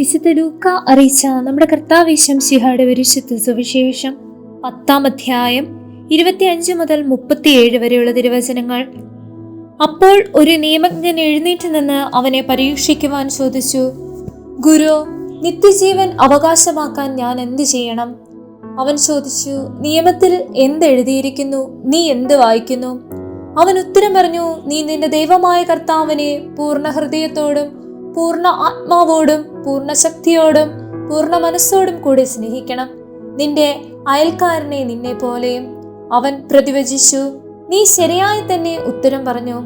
വിശുദ്ധ ലൂക്ക അറിയിച്ച നമ്മുടെ കർത്താവേശം ശിഹായുടെ വിരുശുദ്ധ സുവിശേഷം പത്താം അധ്യായം ഇരുപത്തിയഞ്ച് മുതൽ മുപ്പത്തിയേഴ് വരെയുള്ള തിരുവചനങ്ങൾ. അപ്പോൾ ഒരു നിയമജ്ഞൻ എഴുന്നേറ്റ് നിന്ന് അവനെ പരീക്ഷിക്കുവാൻ ചോദിച്ചു ഗുരു നിത്യജീവൻ അവകാശമാക്കാൻ ഞാൻ എന്തു ചെയ്യണം? അവൻ ചോദിച്ചു നിയമത്തിൽ എന്തെഴുതിയിരിക്കുന്നു നീ എന്ത് വായിക്കുന്നു? അവൻ ഉത്തരം പറഞ്ഞു നീ നിന്റെ ദൈവമായ കർത്താവിനെ പൂർണ ഹൃദയത്തോടും പൂർണ ആത്മാവോടും പൂർണ ശക്തിയോടും പൂർണ മനസ്സോടും കൂടി സ്നേഹിക്കണം. നിന്റെ അയൽക്കാരനെ നിന്നെ പോലെയും അവൻ പ്രതിവചിച്ചു. നീ ശരിയായി തന്നെ ഉത്തരം പറഞ്ഞു.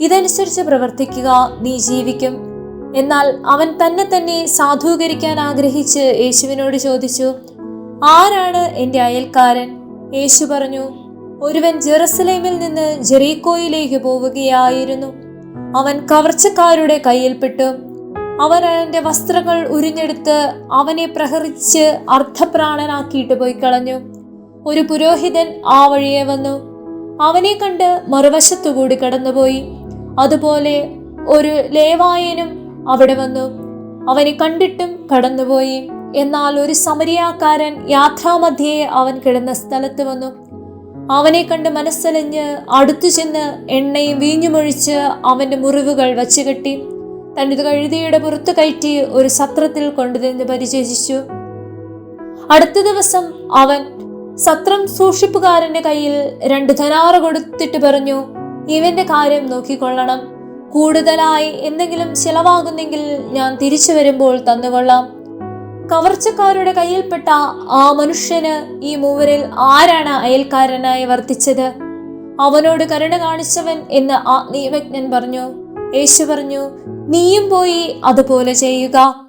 ഇതനുസരിച്ച് പ്രവർത്തിക്കുക നീ ജീവിക്കും. എന്നാൽ അവൻ തന്നെ തന്നെ സാധൂകരിക്കാൻ ആഗ്രഹിച്ച് യേശുവിനോട് ചോദിച്ചു ആരാണ് എന്റെ അയൽക്കാരൻ? യേശു പറഞ്ഞു ഒരുവൻ ജെറുസലേമിൽ നിന്ന് ജെറീക്കോയിലേക്ക് പോവുകയായിരുന്നു. അവൻ കവർച്ചക്കാരുടെ കയ്യിൽപ്പെട്ടു. അവൻ അവന്റെ വസ്ത്രങ്ങൾ ഉരിഞ്ഞെടുത്ത് അവനെ പ്രഹരിച്ച് അർദ്ധപ്രാണനാക്കിയിട്ട് പോയി കളഞ്ഞു ഒരു പുരോഹിതൻ ആ വഴിയെ വന്നു. അവനെ കണ്ട് മറുവശത്തുകൂടി കടന്നുപോയി. അതുപോലെ ഒരു ലേവായനും അവിടെ വന്നു. അവനെ കണ്ടിട്ടും കടന്നുപോയി. എന്നാൽ ഒരു സമരിയാക്കാരൻ യാത്രാമധ്യേ അവൻ കിടന്ന സ്ഥലത്ത് വന്നു. അവനെ കണ്ട് മനസ്സലിഞ്ഞ് അടുത്തു ചെന്ന് എണ്ണയും വീഞ്ഞുമൊഴിച്ച് അവന്റെ മുറിവുകൾ വച്ചുകെട്ടി. തന്റെ കഴുതിയുടെ പുറത്ത് കയറ്റി ഒരു സത്രത്തിൽ കൊണ്ടുതന്ന് പരിചയിച്ചു അടുത്ത ദിവസം അവൻ സത്രം സൂക്ഷിപ്പുകാരന്റെ കയ്യിൽ രണ്ട് ധനാറ് കൊടുത്തിട്ട് പറഞ്ഞു ഇവന്റെ കാര്യം നോക്കിക്കൊള്ളണം. കൂടുതലായി എന്തെങ്കിലും ചിലവാകുന്നെങ്കിൽ ഞാൻ തിരിച്ചു വരുമ്പോൾ തന്നുകൊള്ളാം. കവർച്ചക്കാരുടെ കയ്യിൽപ്പെട്ട ആ മനുഷ്യന് ഈ മൂവരിൽ ആരാണ് അയൽക്കാരനായി വർത്തിച്ചത്? അവനോട് കരുണ കാണിച്ചവൻ എന്ന് ആത്മീയവജ്ഞൻ പറഞ്ഞു. യേശു പറഞ്ഞു നീയും പോയി അതുപോലെ ചെയ്യുക.